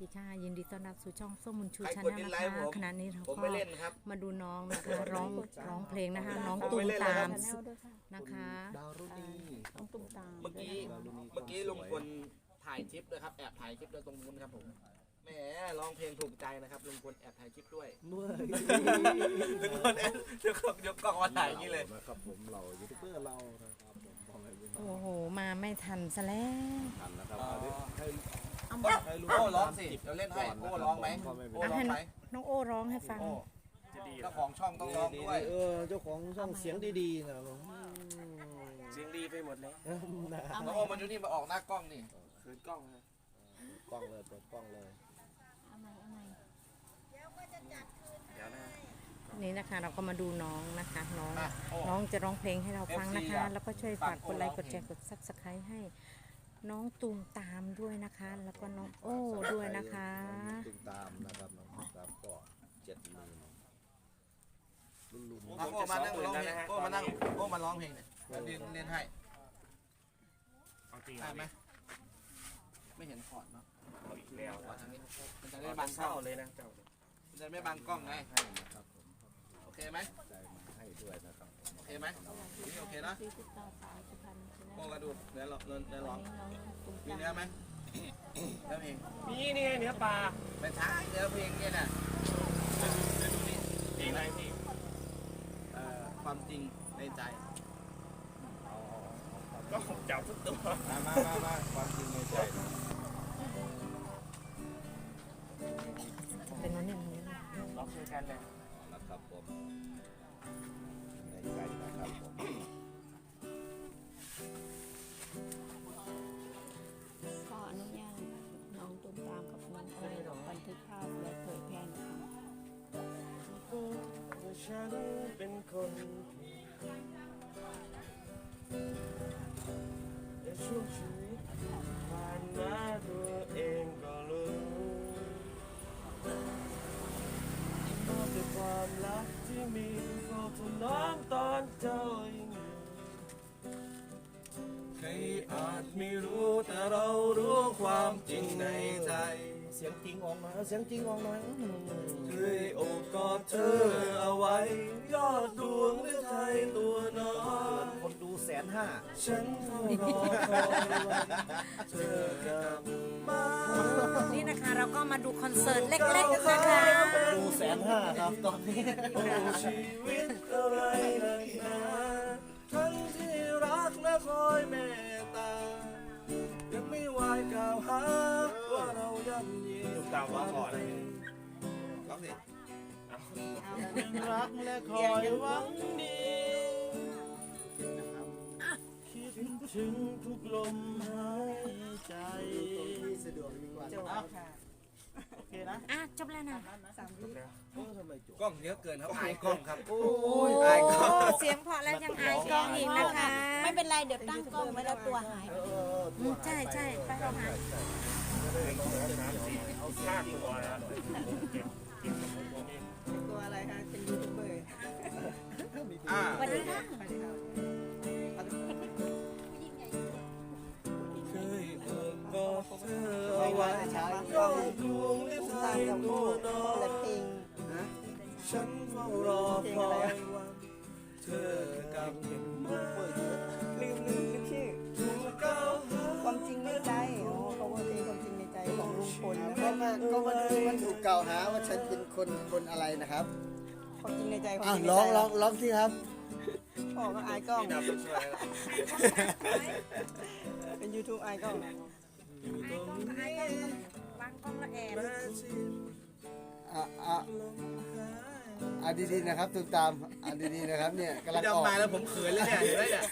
ดีค่ะยินดีต้อนรับสู่ช่องส้มมุนชูใครชากดแนลดิสนะไลคะค์ผมขณะนี้เราผมก็ไม่เล่นครับ มาดูน้องนะคะร้องร้องเพลงนะคะ น้องผมตุ้มไม่เล่นแล้วตามครับนะคะ ดาวรุ่นีต้องตุ้มตามเมื่อกี้เมื่อกี้ลุงพลถ่ายคลิปด้วยครับแอบถ่ายคลิปด้วยตรงนู้นครับผมแหมร้องเพลงถูกใจนะครับลุงพลแอบถ่ายคลิปด้วยเมื่อลุงพลแอบยกกล้องยกกล้องมาถ่ายอย่างนี้เลยนะครับผมเรายูทูบเบอร์เรานะครับผมพ่อแม่พี่น้องโอ้โห มาไม่ทันซะแล้วทันนะครับอ๋อให้ ให้ลูกโอ้ร้องสิเดี๋ยวเล่นให้โอ้ร้องไหมโอ้ร้องไหมน้องโอ้ร้องให้ฟัง โอ้เจ้าของช่องต้องร้องด้วยเออเจ้าของช่องเสียงดีๆนะลุงเสียงดีไปหมดเลยนะน้องโอ้มันอยู่นี่มาออกหน้ากล้องนี่คืนกล้องนะกล้องเลยเปิดกล้องเลยเดี๋ยวนะนี่นะคะเราก็มาดูน้องนะคะน้องน้องจะร้องเพลงให้เราฟังนะคะ แล้วก็ช่วยฝากกดไลค์กดแชร์กดซับสไครต์ให้ น้องตูมตามด้วยนะคะ แล้วก็น้องโอ้ด้วยนะคะตุ้มตามนะครับน้องตุ้มตามก็เจ็ดหมื่นรุ่นรุ่นน้องโอ้มานั่งร้องเพลงโอ้มานั่งโอ้มาร้องเพลงเนี่ยเดี๋ยวเรียนเรียนให้เอาจริงได้ไหมไม่เห็นคอร์ดเนาะเอาอีกแล้วคอร์ดทางนี้มันจะได้ได้บับังงกล้เข้าองเลยนะเจ้ามันจะไม่บังกล้องไงให้นะครับผมโอเคไหมใจมาให้ด้วยนะครับผมโอ เคไหมนี่โอเคนะสี่สิบเก้าสายสุพรรณใช่ไหมโอ้กระดูเนื้อร้องเนื้อเนื้อร้องน้องตุ้มมีตามเนื้อไหมเนื้อเพลงนี่นี่ไงเนื้อปลาไม่ใช่เนื้อเพลงเนี่ยน่ะเดี๋ยวดูเดี๋ยวดูนี่จริงไหมพี่เอ่อความจริงในใจก็ผมจับทุกตัวมามามามาความจริงในใจนะเป็นน้องเนี่ยล็อกช่วยกันเลยนะครับผม ในนะครับผมขออนุญาตน้องตุ้มตามกับน้องโอ้บันทึกภาพและเผยแพร่นะคะว่าฉันเป็นคนและช่วงชีวิตผ่านมาตัวเองก็รู้มอบแต่ความรักที่มีเฝ้าทนน้องตอ นเจ้ายังอยู่ใครอาจไม่รู้แต่เรารู้ความจริงในใจ เสียงจริงออกมาเสียงจริงออกมาอืมเคยโอบกอดเธอเอาไว้ ยอดดวงหรือไทยตัวน้อยคนดูแสนห้าฉันเฝ้ารอคอยวันเธอกลับมานี่นะคะ เราก็มาดูคอนเสิร์ตเล็กๆนะคะ ดูแสนห้าครับตอนนี้ โอ้ชีวิต อะไรนักหนาทั้งที่รักและคอยเมตตา ยังไม่วายกล่าวหาว่าเราย่ำยีตามว่าก่อน ร้องสิรักและคอยหวังดี คิดถึงทุกลมหายใจ สะดวกดีกว่าอ่ะจบแล้วนะโอ้ทำไมจุกกล้องเยอะเกินครับอายกล้องครับโอ้ยอายกล้องโอ้เสียงเพราะแล้วยังอายกล้องอีกนะคะไม่เป็นไรเดี๋ยวตั้งกล้องไว้แล้วตัวหายเอออืมใช่ใช่ไปเอาหาเอาห้าตัวนะเก็ ฉันเฝ้ารอคอยวันเธอกลับมาลืมลืมชื่อถูกเก้าวหาความจริงในใจโอ้เขาว่าเพลงความจริงในใจของลุงพลนะก็คะมันก็มันมันถูกกล่าวหาว่าฉันเป็นคนคนอะไรนะครับความจริงในใจความอ้าวจริงในร้องใจร้องร้องสิครับ พ่อก็อายกล้องที่นำไปช่วยแล้วเป็นยูทูบอายกล้องอยู่ตรงนี้วางกล้องแล้วแอบแม้สิ้นอะอะลมหาย อะดีๆนะครับตูมตามอะดีๆนะครับเนี่ยกำลังพี่ออกดำมาแล้วผมเขินเลยเนี่ยเห็นไหมเนี่ย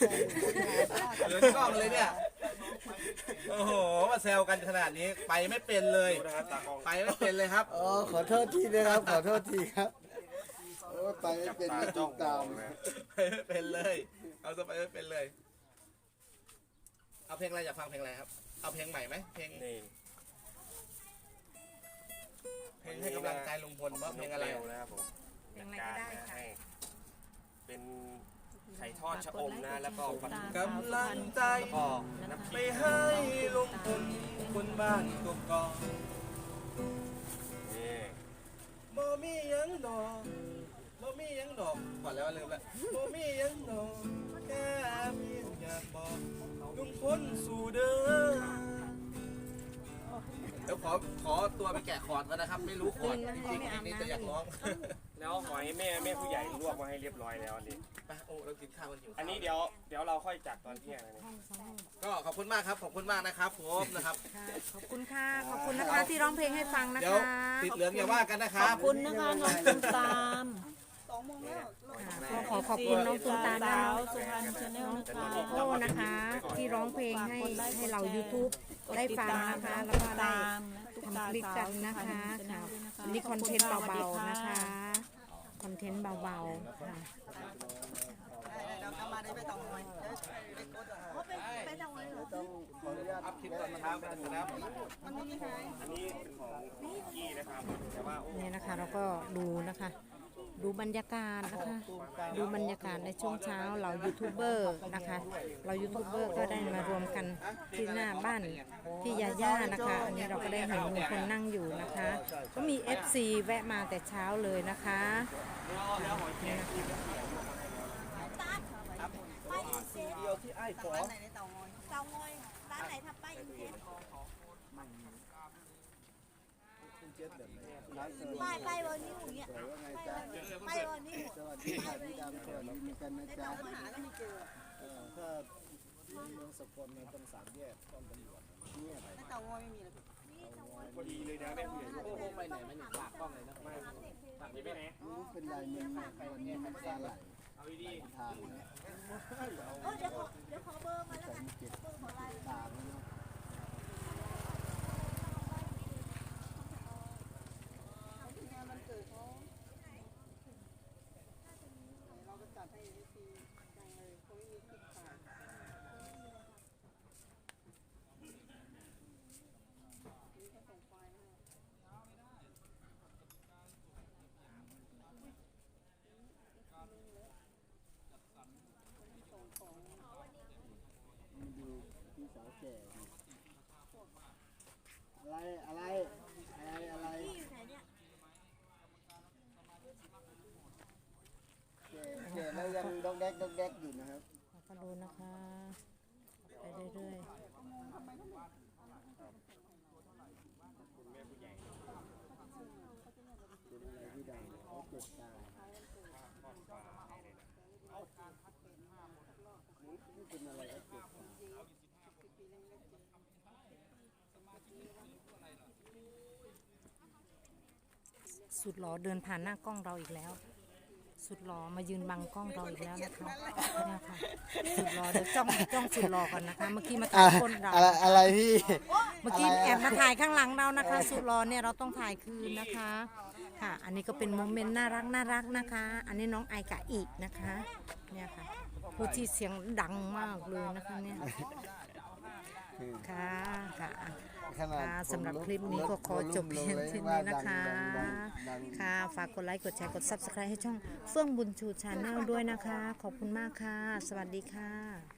เขินกล้องเลยเนี่ยโอ้โหมาแซวกันขนาดนี้ไปไม่เป็นเลยดูนะครับตากล้องไปไม่เป็นเลยครับ อ๋อขอโทษทีนะครับขอโทษทีครับโอ้ไปไม่เป็นนะตูมตามไปไม่เป็นเลย เอาจะไปไม่เป็นเลย เอาเพลงอะไรอยากฟังเพลงอะไรครับ เอาเพลงใหม่ไหมเพลงนี่เพลงให้กำลังใจลุงพลว่าเพลงอะไรร็วนะครับผม อย่างไรก็ได้ค่ะ ให้เป็นไข่ทอดชะอมนะ แล้วก็ผัดกำลังใจแล้วก็น้ำพไปริกให้ลุงพลคนบ้านกกอกนี่ บ่มีหยังดอกบ่มีหยังดอกก่อนแล้วลืมละบ่มีหยังดอกแค่เพียอยากบอกลุงพลสู่เด้อ ขอขอตัวไปแกะคอร์ดก่อนนะครับ ไม่รู้คอร์ดจริงๆนี่จะอยากร้องแล้วหอยแม่แม่ผู้ใหญ่ลวกมาให้เรียบร้อยแล้วอันนี้ไปโอ้เรากินข้าวกันอยู่อันนี้เดี๋ยวเดี๋ยวเราค่อยจัดตอนเที่ยงอันนี้ก็ขอบคุณมากครับขอบคุณมากนะครับผมนะครับค่ะขอบคุณค่ะ ขอบคุณนะคะที่ร้องเพลงให้ฟังนะเดี๋ยวคะติดเหลืองอย่าว่ากันนะคขรัอบบคุณนะคะน้องตุ้มตาม ค่ะก็ขอขอบคุณน้องตุนตามและสาน้อวงสุพรรณชาแนลนะคะ โก้นะคะ ที่ร้องเพลงให้ให้เรา YouTube ได้ฟังนะคะ แล้วก็ได้ทำคลิปกันนะคะค่ะอันนี้คอนเทนต์เบาๆนะคะ คอนเทนต์เบาๆค่ะอัพคลิปตอนเช้ากันนะครับอันนี้เป็นของกี้นะครับแต่ว่าโอ้เนี่ยนะคะเราก็ดูนะคะ ดูบรรยากาศนะคะ ดูบรรยากาศในช่วงเช้าเรายูทูบเบอร์นะคะ เรายูทูบเบอร์ก็ได้มารวมกันที่หน้าบ้านพี่ยาย่านะคะอันนี้เราก็ได้เห็นลุงพลนั่งอยู่นะคะ ก็มี FC แวะมาแต่เช้าเลยนะคะเดียวที่ไอ้ายขอเตางอยร้านไหนทำป้ายอินเทน ป้ายป้ายวันนี้อย่างเงี้ยป้ายวันนี้สวัสดีค่ะพี่ดำสวัสดีกันนะจ๊ะเออถ้าเมืองสกลเนี่ยต้องสามแยกต้องตำรวจเนี่ยไปเต่างอยไม่มีเลยพอดีเลยนะแม่ผู้ใหญ่ลวกไปไหนไม่หนีปากกล้องเลยนะตัดนี้ไปไหนเป็นลายมือวันนี้มันซาไหลเอาดีทางนะเออเดี๋ยวขอเดี๋ยวขอเบอร์มาแล้วกันเบอร์ขอไลน์ ทางนะมาดูพี่สาวแก่ดิอะไรอะไรอะไรอะไรที่อยู่ไหนเนี่ยแก่แก่แล้วยังดอกแดกดอกแดกอยู่นะครับ เราก็ดูนะคะ ไปเรื่อยๆ เป็นอะไรที่ดังเขาเจ็บตานี่เป็นอะไรเขาเจ็บตา สุดหล่อเดินผ่านหน้ากล้องเราอีกแล้ว สุดหล่อมายืนบังกล้องเราอีกแล้วนะคะเนี่ยค่ะสุดหล่อเดี๋ยวจ้องจ้องสุดหล่อก่อนนะคะ เมื่อกี้มาถ่ายคนเราอะไรอะไรพี่ เมื่อกี้แอบมาถ่ายข้างหลังเรานะคะ สุดหล่อเนี่ยเราต้องถ่ายคืนนะคะค่ะ อันนี้ก็เป็นโมเมนต์น่ารักน่ารักนะคะ อันนี้น้องไอกะอีกนะคะ เนี่ยค่ะผู้ที่เสียงดังมากเลยนะคะเนี่ย ค่ะค่ะขนาดค่ะสำหรับคลิปนี้ก็ขอจบเพียงเท่านี้นะคะ ค่ะ ฝากกดไลค์ กดแชร์ กด Subscribe ให้ช่องเฟื่องบุญชูชาแนลด้วยนะคะ ขอบคุณมากค่ะ สวัสดีค่ะ